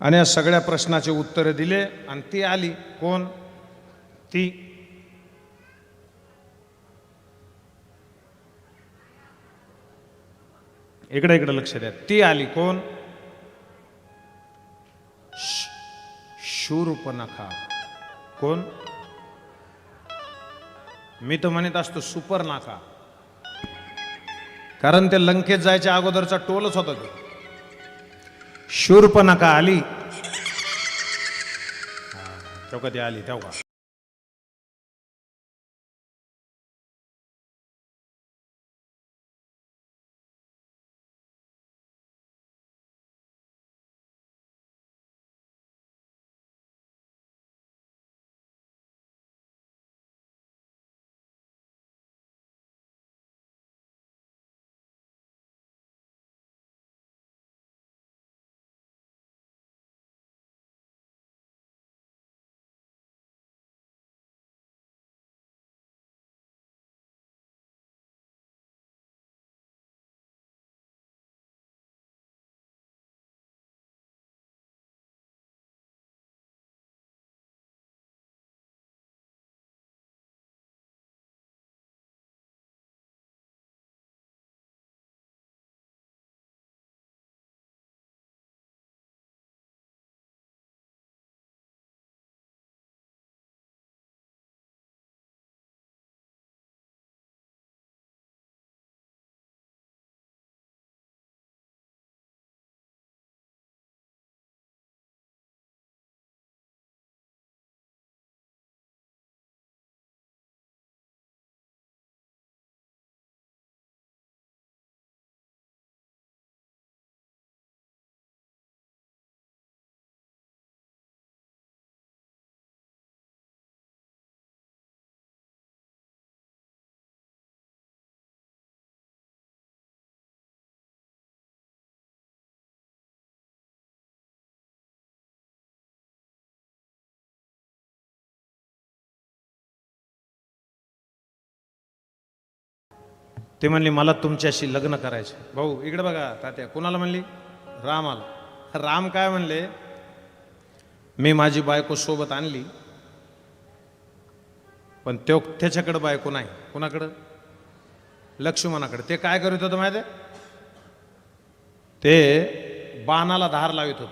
आणि या सगळ्या प्रश्नाचे उत्तरं दिले आणि ती आली. कोण? ती. इकडे इकडे लक्ष द्या. ती आली. कोण? श- शूर्पणखा. कोण? मी तर म्हणत असतो सुपर नाका कारण ते लंकेत जायच्या अगोदरचा टोलच होता तो. शूर्पणखा आली? हा, तेव्हा ती आली तेव्हा ते म्हणली मला तुमच्याशी लग्न करायचं भाऊ इकडे बघा तात्या कुणाला म्हणली? रामाला. राम काय म्हणले? मी माझी बायको सोबत आणली पण तो त्याच्याकडं बायको नाही. कुणाकडं? लक्ष्मणाकडे. ते काय करीत होतं माहिती आहे? ते बाणाला धार लावित होत.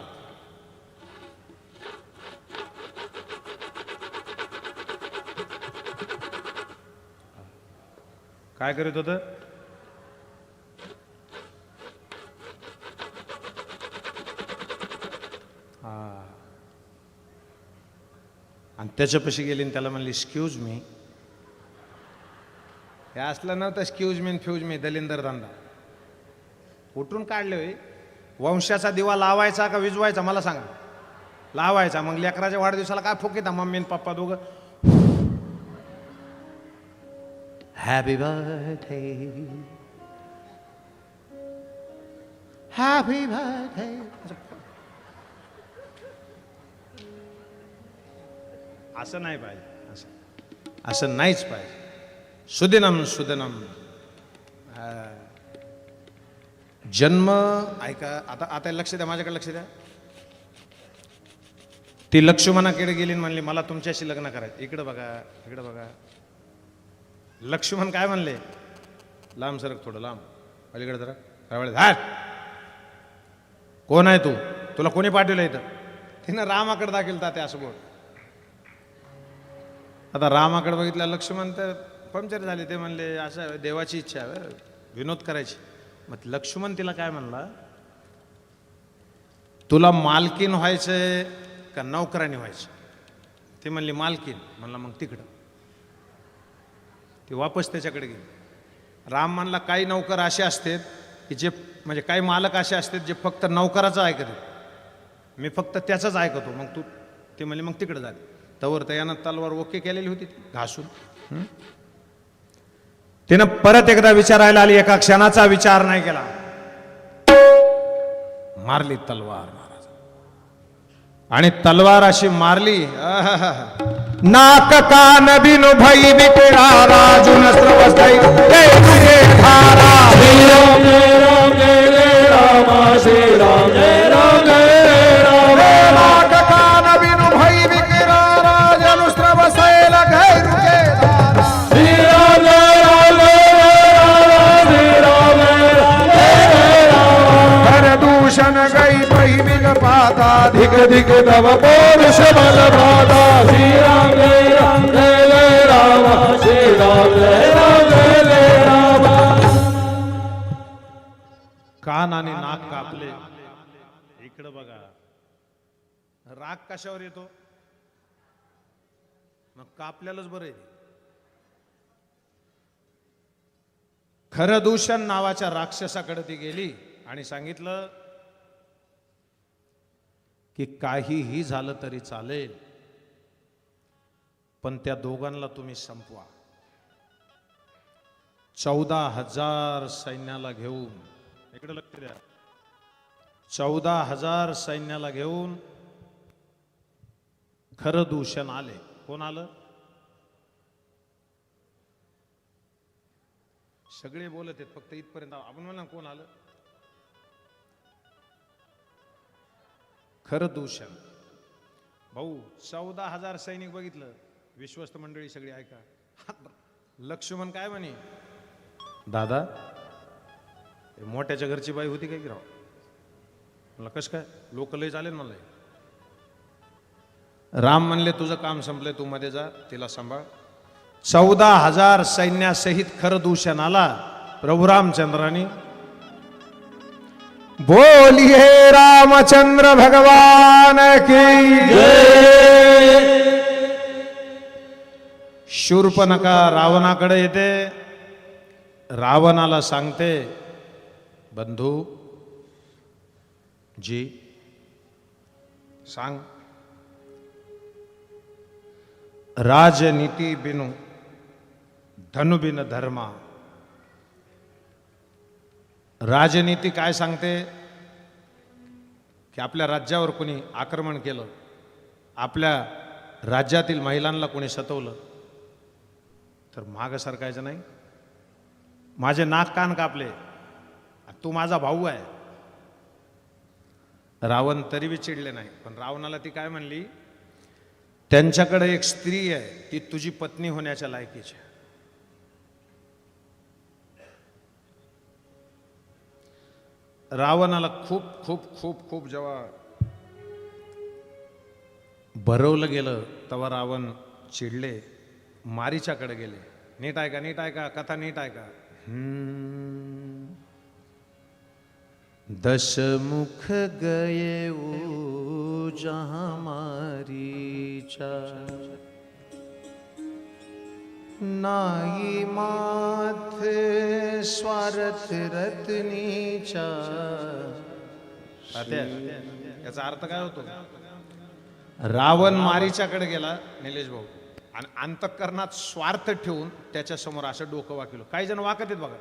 काय करीत होतं? आणि त्याच्यापाशी गेली आणि त्याला म्हणली स्क्यूज मी हे असलं नव्हतं स्क्यूज मी फ्यूज मी दलिंदर धंदा. कुठून काढले होय. वंशाचा दिवा लावायचा का विजवायचा मला सांगा. लावायचा. मग लेकराच्या वाढदिवसाला काय फुकिता मम्मी आणि पप्पा दोघं. हॅपी बर्थडे हॅपी बर्थडे असं नाही पाहिजे असं. असं नाहीच पाहिजे. सुदिनम सुदिनम. जन्म ऐका आता आता लक्ष द्या माझ्याकडे लक्ष द्या. ती लक्ष्मणाकडे गेली म्हणली मला तुमच्याशी लग्न करायचं. इकडं बघा इकडं बघा. लक्ष्मण काय म्हणले? लांब सरक थोडं लांब. अलीकडे जरा. काय हा कोण आहे तू? तुला कोणी पाठवलं इथं? तिनं रामाकडे दाखल ताते असं बोल. आता रामाकडे बघितलं लक्ष्मण तर पंक्चर झाले ते म्हणले असं देवाची इच्छा आहे विनोद करायची. मग लक्ष्मण तिला काय म्हणला तुला मालकीन व्हायचंय का नौकरानी व्हायचं ते म्हणली मालकीन. म्हणला मग तिकडं. ते वापस त्याच्याकडे गेली. राम म्हणला काही नौकर असे असतात की जे म्हणजे काही मालक असे असतात जे फक्त नौकराचं ऐकतात. मी फक्त त्याचंच ऐकतो. मग तू ते म्हणले मग तिकडं झाले तवर तर तलवार ओके केलेली होती घासून. तिनं परत एकदा विचारायला आली एका क्षणाचा विचार नाही केला. मारली तलवार महाराज. आणि तलवार अशी मारली नाक कान बिनु भई बिटरा राजून आपल्यालाच बरं आहे. खरं दूषण नावाच्या राक्षसाकडे ती गेली आणि सांगितलं की काहीही झालं तरी चालेल पण त्या दोघांना तुम्ही संपवा. चौदा हजार सैन्याला घेऊन इकडे लक्ष द्या. चौदा हजार सैन्याला घेऊन खरं दूषण आले. कोण आलं? सगळे बोलत आहेत फक्त इथपर्यंत. आपण म्हणा कोण आलं? खरं दूषण. भाऊ चौदा हजार सैनिक बघितलं. विश्वस्त मंडळी सगळी ऐका. लक्ष्मण काय म्हणे? दादा मोठ्याच्या घरची बाई होती काय की राव? म्हणलं कसं काय? लोक लय चालेल मला राम म्हणले तुझं काम संपलंय तू मध्ये जा तिला सांभाळ. चौदा हजार सैन्यासहित खरदूषणाला दूषण आला प्रभू बोलिये रामचंद्र भगवान की शूर्पणखा रावणाकडे येते. रावणाला सांगते बंधू जी सांग. राजनीती बिनु धनु बिन धर्मा. राजनीती काय सांगते? की आपल्या राज्यावर कोणी आक्रमण केलं आपल्या राज्यातील महिलांना कोणी सतवलं तर माग सरकायचं नाही. माझे नाक कान कापले तू माझा भाऊ आहे. रावण तरी बी चिडले नाही पण रावणाला ती काय म्हणली? त्यांच्याकडे एक स्त्री आहे ती तुझी पत्नी होण्याच्या लायकीची रावणाला खूप खूप खूप खूप जेव्हा भरवलं गेलं तेव्हा रावण चिडले मारीच्याकडे गेले. नीट ऐका नीट ऐका कथा नीट ऐका दशमुख गये ओ जहा मारीचा नाही माथे स्वार्थ रत्नीचा याचा अर्थ काय होतो? रावण मारीच्याकडे गेला निलेश भाऊ. आणि अंतःकरणात स्वार्थ ठेवून त्याच्यासमोर असं डोकं वाकिलो. काही जण वाकत आहेत बघा.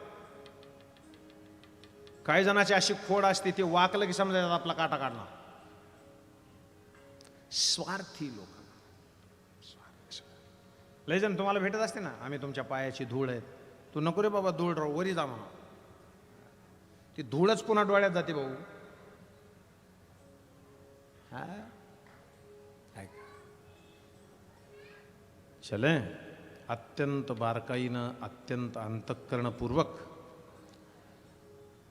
काही जणाची अशी खोड असते ते वाकलं की समजायचं आपला काटा काढणार. स्वार्थी लोक. लय जण तुम्हाला भेटत असते ना? आम्ही तुमच्या पायाची धूळ आहेत. तू नको रे बाबा धूळ राहू वरी जा म्हणा ती धूळच पुन्हा डोळ्यात जाते भाऊ. हा? चले. अत्यंत बारकाईनं अत्यंत अंतःकरणपूर्वक.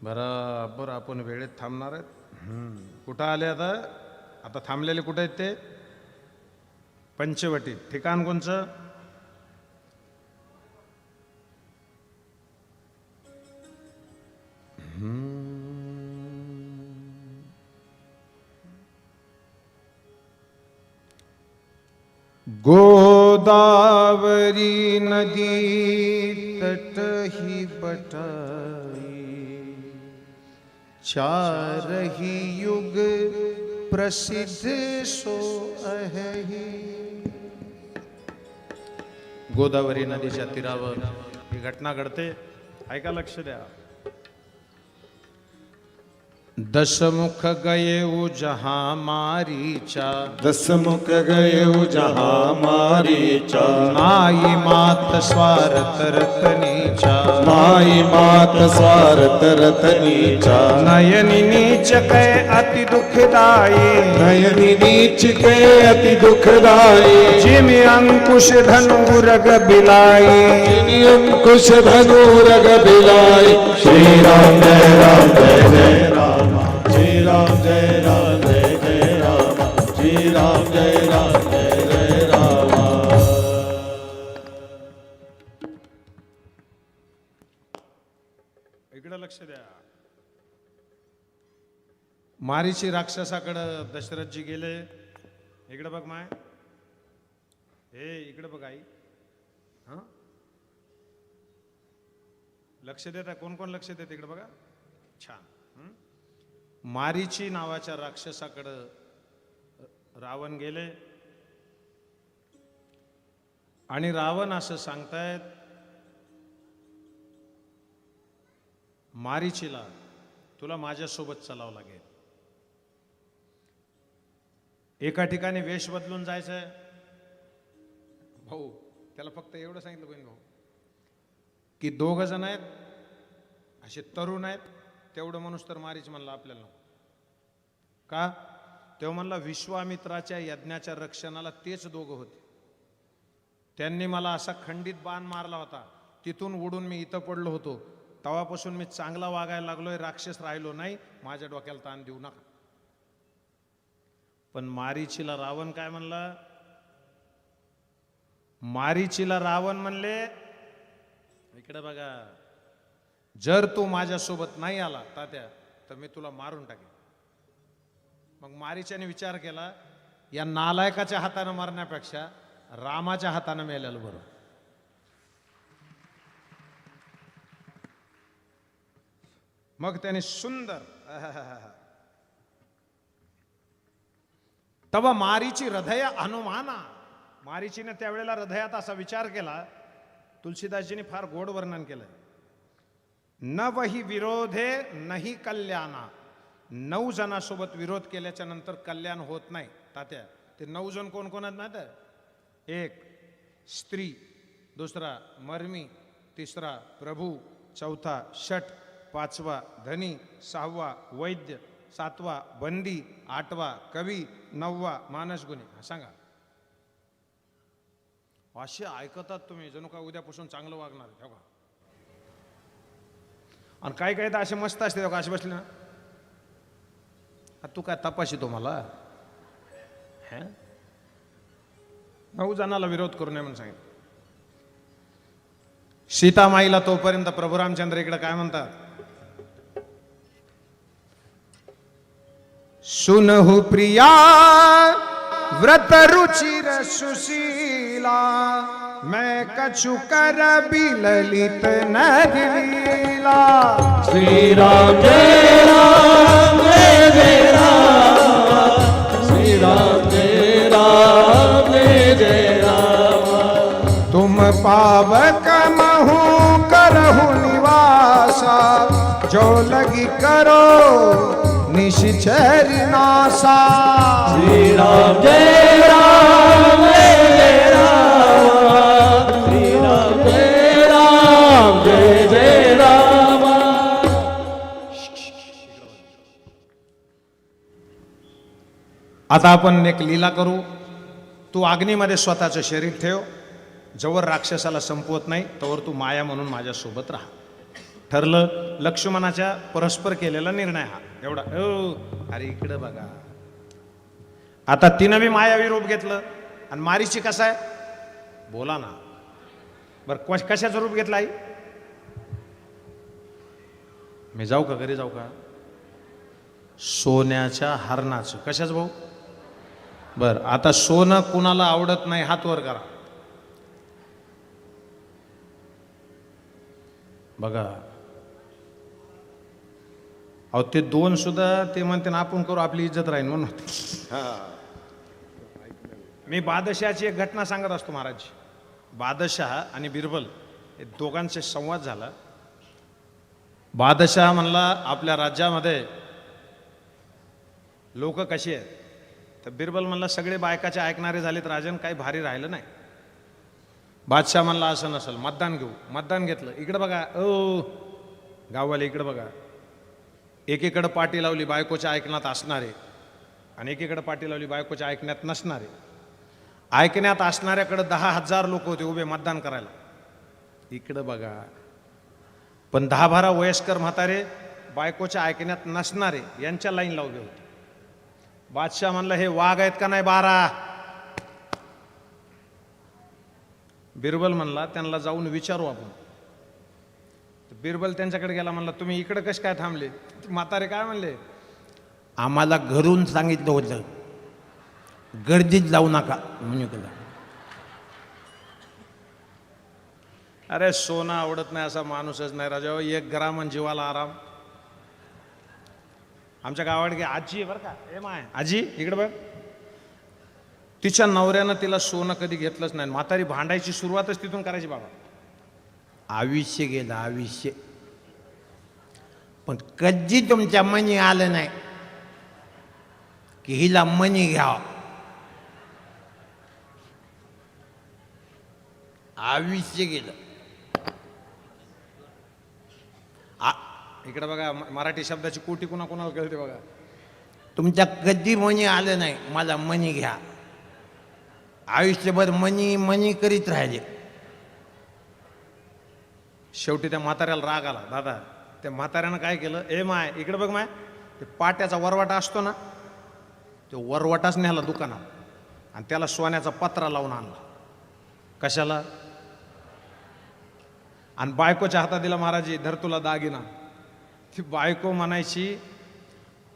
बराबर आपण वेळेत थांबणार आहेत. हम्म. कुठं आले आता? आता थांबलेले कुठे आहेत ते? पंचवटी. ठिकाण कोणचं? गोदावरी नदी तट ही बटाई। चार ही युग प्रसिद्ध सो अहि। गोदावरी नदीच्या तीरावर ही घटना घडते. ऐका लक्ष द्या. दशमुख गये उ जहा मारीचा। दसमुख गये जहाँ मारीचा। नाई मात स्वार्थ रतनीचा माई मात स्वार्थ रतनीचा नयनी नीच कै अति दुखदाई नयनी नीच के अति दुखदाई जिमि अंकुश धनु रग बिलाई अंकुश धनु रग बिलाई श्री राम जय राम जय जय। राम जय राम। जय जय राम। राम जय जय लक्ष द्या. मारीची राक्षसाकडं दशरथजी गेले. इकडं बघ माय. हे इकडं बघ आई. हा? लक्ष देता? कोण कोण लक्ष देत इकडं बघा. छान. मारीची नावाच्या राक्षसाकडं रावण गेले. आणि रावण असं सांगतायत मारीचीला तुला माझ्यासोबत चलावं लागेल. एका ठिकाणी वेश बदलून जायचंय. भाऊ त्याला फक्त एवढं सांगितलं बहीण भाऊ की दोघ जण आहेत असे तरुण आहेत तेवढं माणूस तर मारीच म्हणला आपल्याला का? तेव्हा म्हणला विश्वामित्राच्या यज्ञाच्या रक्षणाला तेच दोघं होते. त्यांनी मला असा खंडित बाण मारला होता. तिथून उडून मी इथं पडलो होतो. तवापासून मी चांगला वागायला लागलोय राक्षस राहिलो नाही माझ्या डोक्याला ताण देऊ नका. पण मारीचीला रावण काय म्हणला? मारीचीला रावण म्हणले इकडे बघा जर तू माझ्यासोबत नाही आला तात्या तर मी तुला मारून टाकेन. मग मारीच्याने विचार केला या नालायकाच्या हातानं मारण्यापेक्षा रामाच्या हातानं मेलेलं बरं. मग त्याने सुंदर आहाहाहा. तव मारीची हृदय अनुमाना मारीचीने त्यावेळेला हृदयात असा विचार केला तुलसीदासजीने फार गोड वर्णन केलंय न वही विरोधे नाही कल्याणा. नऊ जणांसोबत विरोध केल्याच्यानंतर कल्याण होत नाही. तात्या ते नऊ जण कोण कोण आहेत ना एक स्त्री दुसरा मर्मी तिसरा प्रभू चौथा षट पाचवा धनी सहावा वैद्य सातवा बंदी आठवा कवी नववा मानसगुणी हा सांगा. असे ऐकतात तुम्ही जणू का उद्यापासून चांगलं वागणार ठेवा. आणि काही काही तर असे मस्त असते हो का असे बसले ना. तू काय तपाशी तो मला हे? नऊ जणाला विरोध करू नये म्हणून सांगितलं. सीतामाईला तोपर्यंत प्रभू रामचंद्र इकडे काय म्हणतात? सुनहु प्रिया व्रत रुचिर सुशीला मैं कछु कर बिललित नगलीला श्री राम जय राम जय राम। श्री राम जय राम जय जय राम। तुम पावक महु करहु निवासा जो लगी करो निश्चर नासा। श्री राम जय राम जय राम। जय राम जय जय राम। आता आपण एक लीला करू. तू अग्नीमध्ये स्वतःचं शरीर ठेव. जवळ राक्षसाला संपवत नाही तोवर तू माया म्हणून माझ्यासोबत राहा. ठरलं लक्ष्मणाच्या परस्पर केलेला निर्णय हा. एवढा हो अरे इकडं बघा. आता तिनं बी मायावी रूप घेतलं. आणि मारीची कसं आहे? बोला ना. बरं कशाचं रूप घेतलं आई? मी जाऊ का घरी जाऊ का? सोन्याच्या हरणाचं. कशाच भाऊ? बर आता सोनं कुणाला आवडत नाही हात वर करा. बघा अहो ते दोन सुद्धा ते म्हणते ना आपण करू आपली इज्जत राहील म्हणून मी बादशहाची एक घटना सांगत असतो महाराज बादशहा आणि बिरबल हे दोघांचे संवाद झाला. बादशहा म्हणला आपल्या राज्यामध्ये लोक कशी आहेत? तर बिरबल म्हणला सगळे बायकाचे ऐकणारे झालेत राजन काही भारी राहिलं नाही. बादशाह म्हणला असं नसेल मतदान घेऊ. मतदान घेतलं. इकडं बघा ओ गाववाले इकडं बघा. एकीकडं पाठी लावली बायकोच्या ऐकण्यात असणारे आणि एकीकडं पाठी लावली बायकोच्या ऐकण्यात नसणारे. ऐकण्यात असणाऱ्याकडं दहा हजार लोक होते उभे मतदान करायला. इकडं बघा. पण दहा बारा वयस्कर म्हातारे बायकोच्या ऐकण्यात नसणारे यांच्या लाईनला उभे होते. बादशाह म्हणलं हे वाघ आहेत का नाही बारा? बिरबल म्हणला त्यांना जाऊन विचारू आपण. बिरबल त्यांच्याकडे गेला म्हणला तुम्ही इकडे कसे काय थांबले? म्हातारे काय म्हणले? आम्हाला घरून सांगितलं होतं गर्दीत जाऊ नका म्हणून केलं अरे सोनं आवडत नाही असा माणूसच नाही राजा. एक ग्राम आणि जीवाला आराम. आमच्या गावात गे आजी बरं का. ए माय. आजी इकडे बघ. तिच्या नवऱ्यानं तिला सोनं कधी घेतलंच नाही. म्हातारी भांडायची सुरुवातच तिथून करायची बाबा. आयुष्य गेलं आयुष्य. पण कधी तुमच्या मनी आलं नाही की हिला मनी घ्या आयुष्य गेलं. आ इकडे बघा मराठी शब्दाची कोटी कुणा कुणाला कळते बघा. तुमच्या कधी मनी आलं नाही मला मनी घ्या. आयुष्यभर मनी मनी करीत राहिले. शेवटी त्या म्हाताऱ्याला राग आला दादा त्या म्हाताऱ्यानं काय केलं? ए माय इकडे बघ माय ते पाट्याचा वरवाटा असतो ना तो वरवाटाच न्याला दुकानात आणि त्याला सोन्याचा पत्रा लावून आणला. कशाला? आणि बायकोच्या हातात दिला महाराजी धर तुला दागिना. ती बायको म्हणायची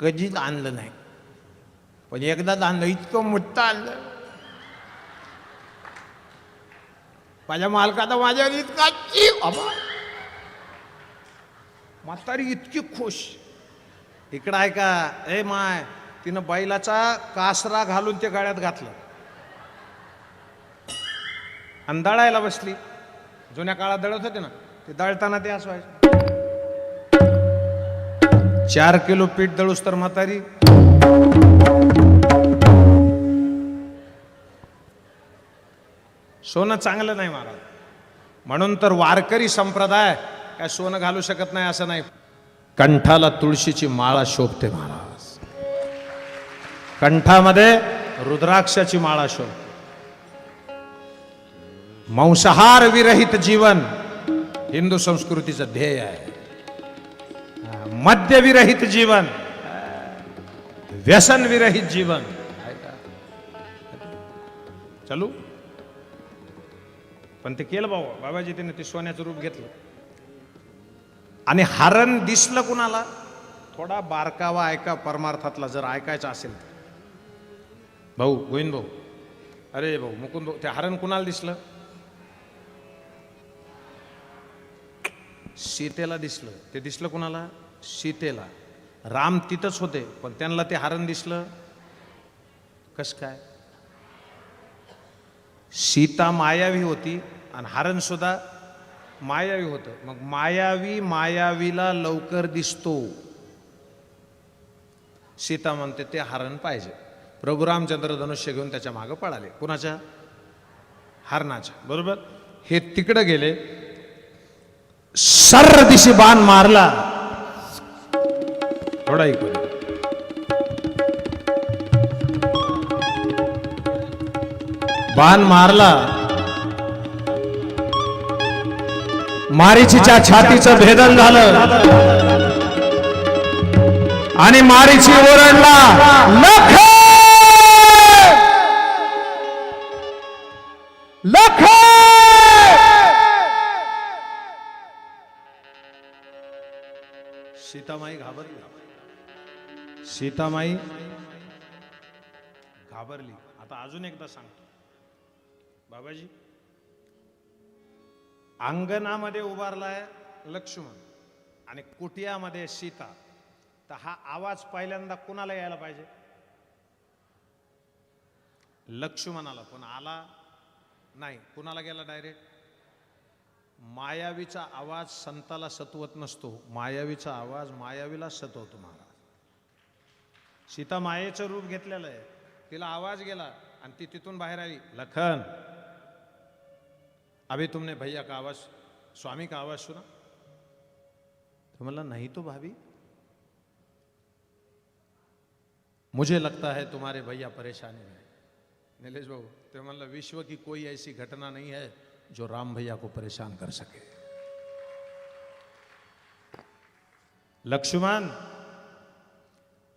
कधीच आणलं नाही. पण एकदाच आणलं इतकं मोठं आणलं. माझ्या मालकाचा माझ्यावर इतका अबा म्हातारी इतकी खुश. इकडं आहे का? ए माय तिनं बैलाचा कासरा घालून ते गाड्यात घातलं. आणि दळायला बसली. जुन्या काळात दळत होते ना ते दळताना ते असवायचं चार किलो पीठ दळूस तर म्हातारी. सोनं चांगलं नाही महाराज. म्हणून तर वारकरी संप्रदाय काय सोनं घालू शकत नाही असं नाही. कंठाला तुळशीची माळा शोभते महाराज. कंठामध्ये रुद्राक्षाची माळा शोभते. मांसाहार विरहित जीवन हिंदू संस्कृतीचं ध्येय आहे. मद्य विरहित जीवन व्यसन विरहित जीवन. चालू. पण ते केलं बाबा बाबाजी तिने ते सोन्याचं रूप घेतलं. आणि हरण दिसलं कुणाला? थोडा बारकावा ऐका परमार्थातला जर ऐकायचा असेल तर. भाऊ गोविंद भाऊ. अरे भाऊ मुकुंद भाऊ ते हरण कुणाला दिसलं? सीतेला दिसलं. ते दिसलं कुणाला? सीतेला. राम तिथंच होते पण त्यांना ते हरण दिसलं? कस काय? सीता मायावी होती आणि हरण सुद्धा मायावी होतं. मग मायावी मायावीला लवकर दिसतो. सीता म्हणते ते हरण पाहिजे. प्रभू रामचंद्र धनुष्य घेऊन त्याच्या मागं पळाले. कुणाच्या? हरणाच्या. बरोबर? हे तिकडं गेले. सर्र दिशी बाण मारला. थोडा इकडे बाण मारला. मारीचीच्या छातीचं भेदन झालं. आणि मारीची ओरडला लख! लख! सीतामाई घाबरली. सीतामाई घाबरली. आता अजून एकदा सांगतो. बाबाजी अंगणामध्ये उभारलाय लक्ष्मण आणि कुटियामध्ये सीता. तर हा आवाज पहिल्यांदा कुणाला यायला पाहिजे? लक्ष्मणाला. पण आला नाही. कुणाला गेला डायरेक्ट मायावीचा आवाज संताला सतवत नसतो. मायावीचा आवाज मायावीला सतवतो महाराज. सीता मायेचं रूप घेतलेलं आहे. तिला आवाज गेला आणि ती तिथून बाहेर आली. लखन! अभी तुमने भैया का आवाज स्वामी का आवाज सुना? तो बोला नहीं तो भाभी। मुझे लगता है तुम्हारे भैया परेशानी में है." नीलेश बाबू ते म्हणलं विश्व की कोई ऐसी घटना नहीं है जो राम भैया को परेशान कर सके। लक्ष्मण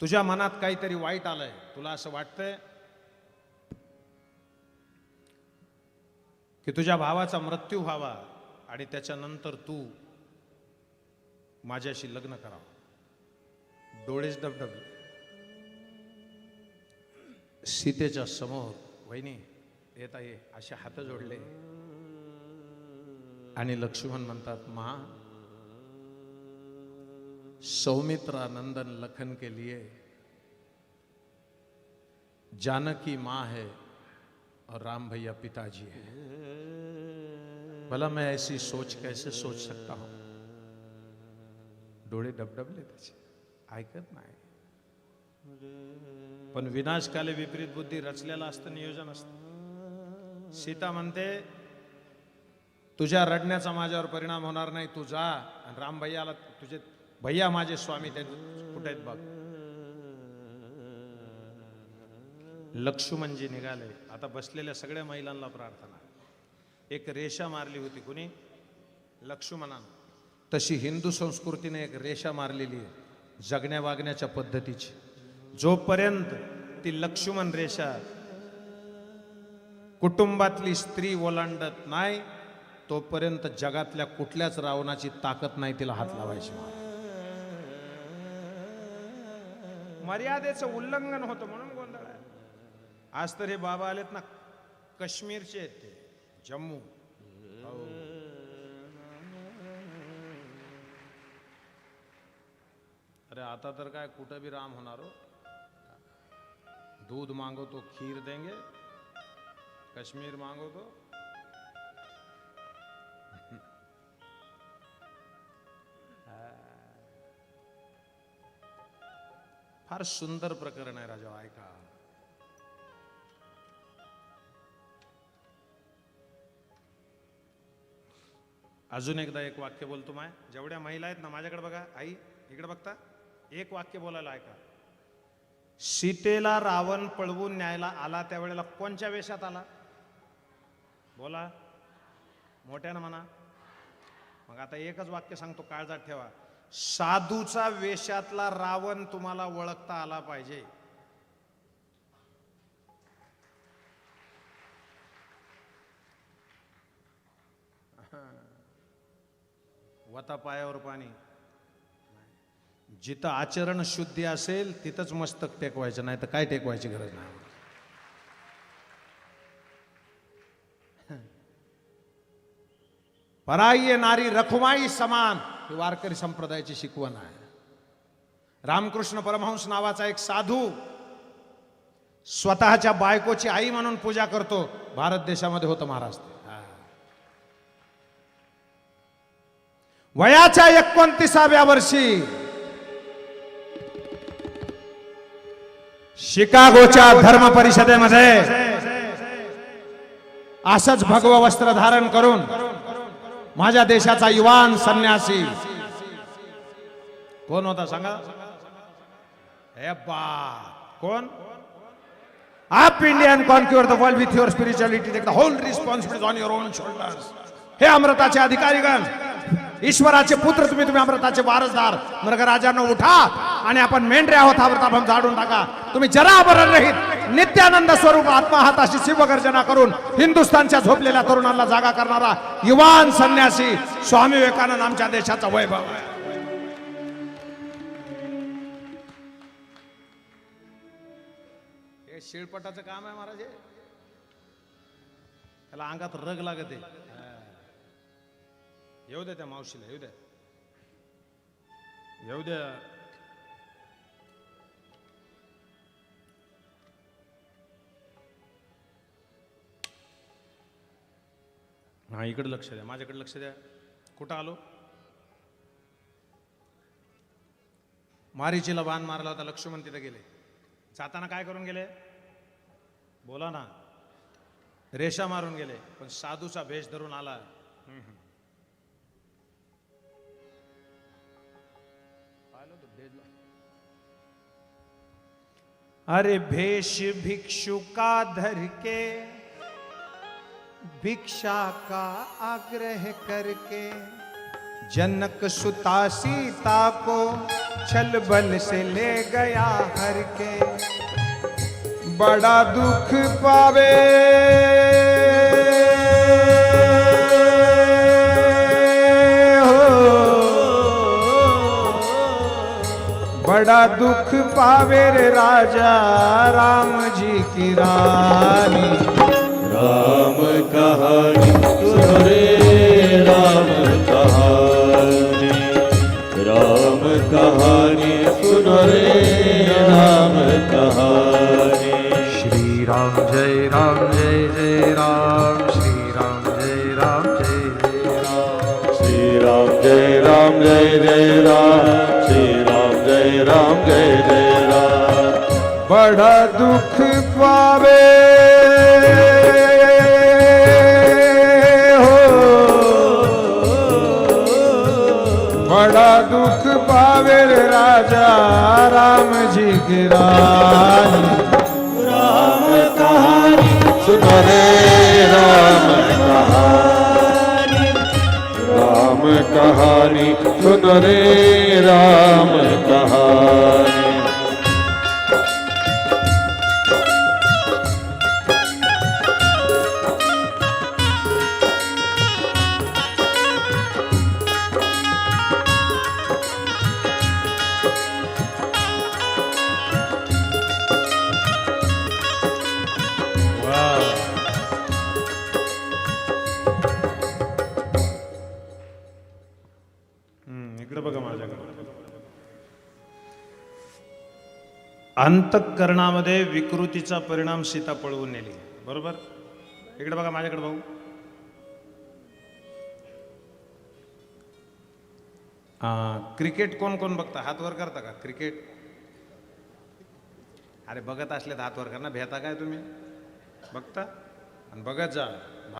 तुझ्या मनात काहीतरी वाईट आलंय तुला असं वाटतंय? की तुझ्या भावाचा मृत्यू व्हावा आणि त्याच्यानंतर तू माझ्याशी लग्न करावं. डोळेच डबडबले सीतेच्या समोर वहिनी येता ये असे हात जोडले. आणि लक्ष्मण म्हणतात मा सौमित्रा नंदन लखन के लिए जानकी माँ है और राम भैया पिताजी है। भला मैं ऐसी सोच कैसे सोच सकता हूं? डोळे डबडबले त्याचे ऐकत नाही पण विनाशकाले विपरीत बुद्धी रचलेलं असतं नियोजन असतं। सीता म्हणते तुझ्या रडण्याचा माझ्यावर परिणाम होणार नाही तू जा आणि राम भैयाला तुझे भैया माझे स्वामी ते कुठे आहेत बघ? लक्ष्मणजी म्हणजे निघाले आता बसलेल्या सगळ्या महिलांना प्रार्थना. एक रेषा मारली होती कुणी? लक्ष्मणानं तशी हिंदू संस्कृतीने एक रेषा मारलेली आहे जगण्या वागण्याच्या पद्धतीची. जोपर्यंत ती लक्ष्मण रेषा कुटुंबातली स्त्री ओलांडत नाही तोपर्यंत जगातल्या कुठल्याच रावणाची ताकद नाही तिला हात लावायची. मर्यादेचं उल्लंघन होतं म्हणून आज तर हे बाबा आलेत ना काश्मीरचे आहेत ते जम्मू. हो. अरे आता तर काय कुठं बी राम होणार हो. दूध मांगो तो खीर देंगे कश्मीर मांगो तो फार सुंदर प्रकरण आहे राजा ऐका. अजून एकदा एक वाक्य बोलतो माय. जेवढ्या महिला आहेत ना माझ्याकडे बघा आई इकडे बघता एक वाक्य बोलायला ऐका. सीतेला रावण पळवून न्यायला आला त्यावेळेला कोणच्या वेशात आला? बोला. मोठ्यानं म्हणा. मग आता एकच वाक्य सांगतो काळजात ठेवा. साधूचा वेशातला रावण तुम्हाला ओळखता आला पाहिजे. वता पायावर पाणी. जिथं आचरण शुद्धी असेल तिथंच मस्तक टेकवायचं नाही तर काय टेकवायची गरज नाही पराई नारी रखुमाई समान ही वारकरी संप्रदायाची शिकवण आहे. रामकृष्ण परमहंस नावाचा एक साधू स्वतःच्या बायकोची आई म्हणून पूजा करतो. भारत देशामध्ये होतं महाराज वयाच्या एकोणतीसाव्या वर्षी शिकागोच्या धर्म परिषदेमध्ये असंच भगव वस्त्र धारण करून माझ्या देशाचा युवान संन्यासी. कोण होता सांगा? हे बा कोण? आप Indian conquer the world with your spirituality take the whole responsibility on your own shoulders हे अमृताचे अधिकारीगण ईश्वराचे पुत्र तुम्ही तुम्ही अमृताचे वारसदार. मृगराजांना उठा आणि आपण मेंढरे आहोत हा झाडून टाका. तुम्ही जरा बरं रहित नित्यानंद स्वरूप आत्महाताशी शिवगर्जना करून हिंदुस्थानच्या झोपलेल्या तरुणांना जागा करणारा युवान संन्यासी स्वामी विवेकानंद आमच्या देशाचा वैभव आहे. हे शिळपटाचं काम आहे महाराज. त्याला अंगात रग लागते. येऊ द्या त्या मावशीला येऊ द्या येऊ द्या हा इकडे लक्ष द्या माझ्याकडे लक्ष द्या. कुठं आलो? मारीचीला बाण मारला होता लक्ष्मण तिथे गेले. जाताना काय करून गेले? बोला ना. रेषा मारून गेले पण साधूचा भेष धरून आला. अरे भेष भिक्षु का धर के, भिक्षा का आग्रह करके, जनक सुता सीता को छल बल से ले गया हर के। बड़ा दुख पावे। बड़ा दुख पावे रे राजा राम जी की रानी। राम कहानी सुनो सुनो रे राम कहानी राम कहानी सुनो रे राम कहानी। अंतःकरणामध्ये विकृतीचा परिणाम सीता पळवून नेली. बरोबर? इकडे बघा माझ्याकडे भाऊ. क्रिकेट कोण कोण बघता? हात वर करता का? क्रिकेट. अरे बघत असले तर हात वर करा भेता काय तुम्ही? बघता? आणि बघत जा.